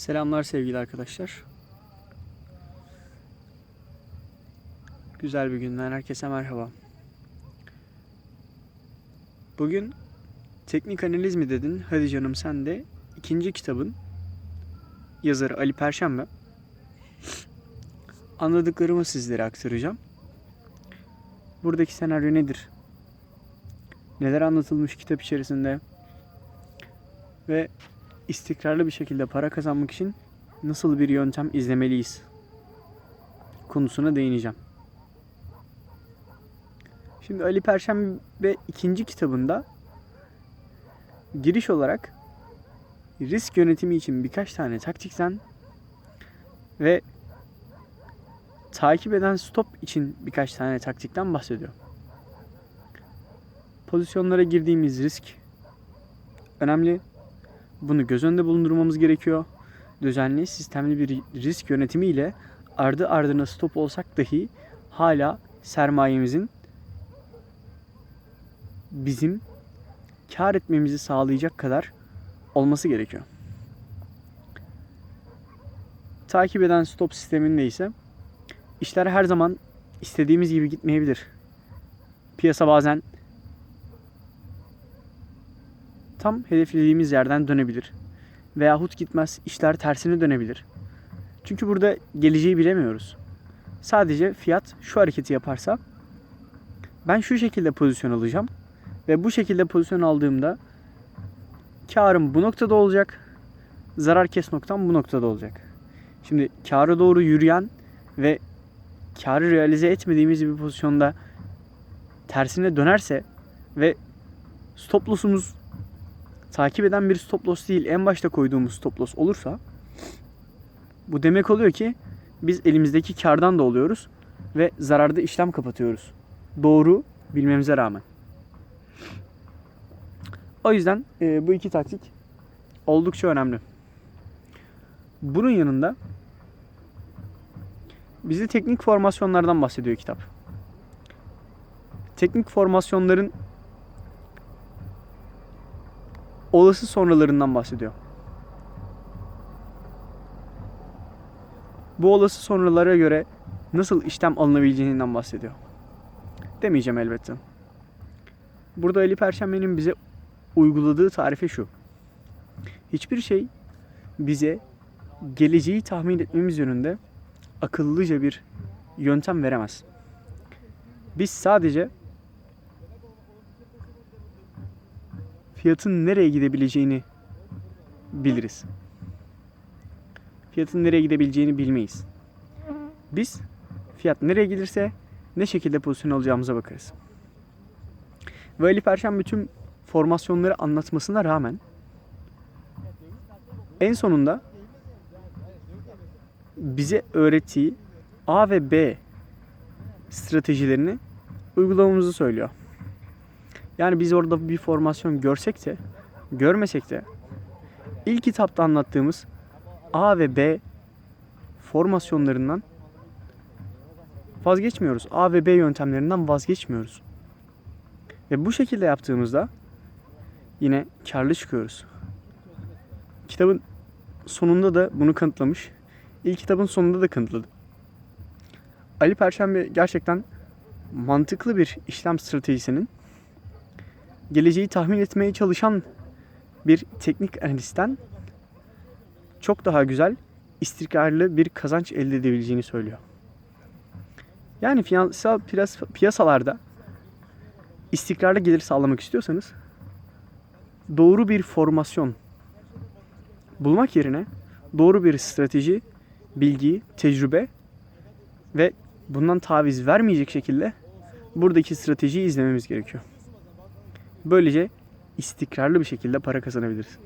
Selamlar sevgili arkadaşlar. Güzel bir günden herkese merhaba. Bugün teknik analiz mi dedin? Hadi canım sen de ikinci kitabın yazarı Ali Perşembe. Anladıklarımı sizlere aktaracağım. Buradaki senaryo nedir? Neler anlatılmış kitap içerisinde? Ve istikrarlı bir şekilde para kazanmak için nasıl bir yöntem izlemeliyiz konusuna değineceğim. Şimdi Ali Perşembe ikinci kitabında giriş olarak risk yönetimi için birkaç tane taktikten ve takip eden stop için birkaç tane taktikten bahsediyor. Pozisyonlara girdiğimiz risk önemli. Bunu göz önünde bulundurmamız gerekiyor. Düzenli, sistemli bir risk yönetimi ile ardı ardına stop olsak dahi hala sermayemizin bizim kar etmemizi sağlayacak kadar olması gerekiyor. Takip eden stop sisteminde ise işler her zaman istediğimiz gibi gitmeyebilir. Piyasa bazen tam hedeflediğimiz yerden dönebilir. Veyahut gitmez işler tersine dönebilir. Çünkü burada geleceği bilemiyoruz. Sadece fiyat şu hareketi yaparsa ben şu şekilde pozisyon alacağım ve bu şekilde pozisyon aldığımda karım bu noktada olacak. Zarar kes noktam bu noktada olacak. Şimdi kâra doğru yürüyen ve karı realize etmediğimiz bir pozisyonda tersine dönerse ve stop loss'umuz takip eden bir stop loss değil en başta koyduğumuz stop loss olursa bu demek oluyor ki biz elimizdeki kardan da oluyoruz ve zararda işlem kapatıyoruz. Doğru bilmemize rağmen. O yüzden e, bu iki taktik oldukça önemli. Bunun yanında bize teknik formasyonlardan bahsediyor kitap. Teknik formasyonların olası sonralarından bahsediyor. Bu olası sonralara göre nasıl işlem alınabileceğinden bahsediyor. Demeyeceğim elbette. Burada Ali Perşembe'nin bize uyguladığı tarife şu. Hiçbir şey bize geleceği tahmin etmemiz yönünde akıllıca bir yöntem veremez. Biz sadece fiyatın nereye gidebileceğini biliriz. Fiyatın nereye gidebileceğini bilmeyiz. Biz fiyat nereye gelirse ne şekilde pozisyon alacağımıza bakarız. Ve Ali Perşembe tüm formasyonları anlatmasına rağmen en sonunda bize öğrettiği A ve B stratejilerini uygulamamızı söylüyor. Yani biz orada bir formasyon görsek de görmesek de ilk kitapta anlattığımız A ve B formasyonlarından vazgeçmiyoruz. A ve B yöntemlerinden vazgeçmiyoruz. Ve bu şekilde yaptığımızda yine karlı çıkıyoruz. Kitabın sonunda da bunu kanıtlamış. İlk kitabın sonunda da kanıtladı. Ali Perşembe gerçekten mantıklı bir işlem stratejisinin geleceği tahmin etmeye çalışan bir teknik analistten çok daha güzel, istikrarlı bir kazanç elde edebileceğini söylüyor. Yani finansal piyasalarda istikrarlı gelir sağlamak istiyorsanız doğru bir formasyon bulmak yerine doğru bir strateji, bilgi, tecrübe ve bundan taviz vermeyecek şekilde buradaki stratejiyi izlememiz gerekiyor. Böylece istikrarlı bir şekilde para kazanabiliriz.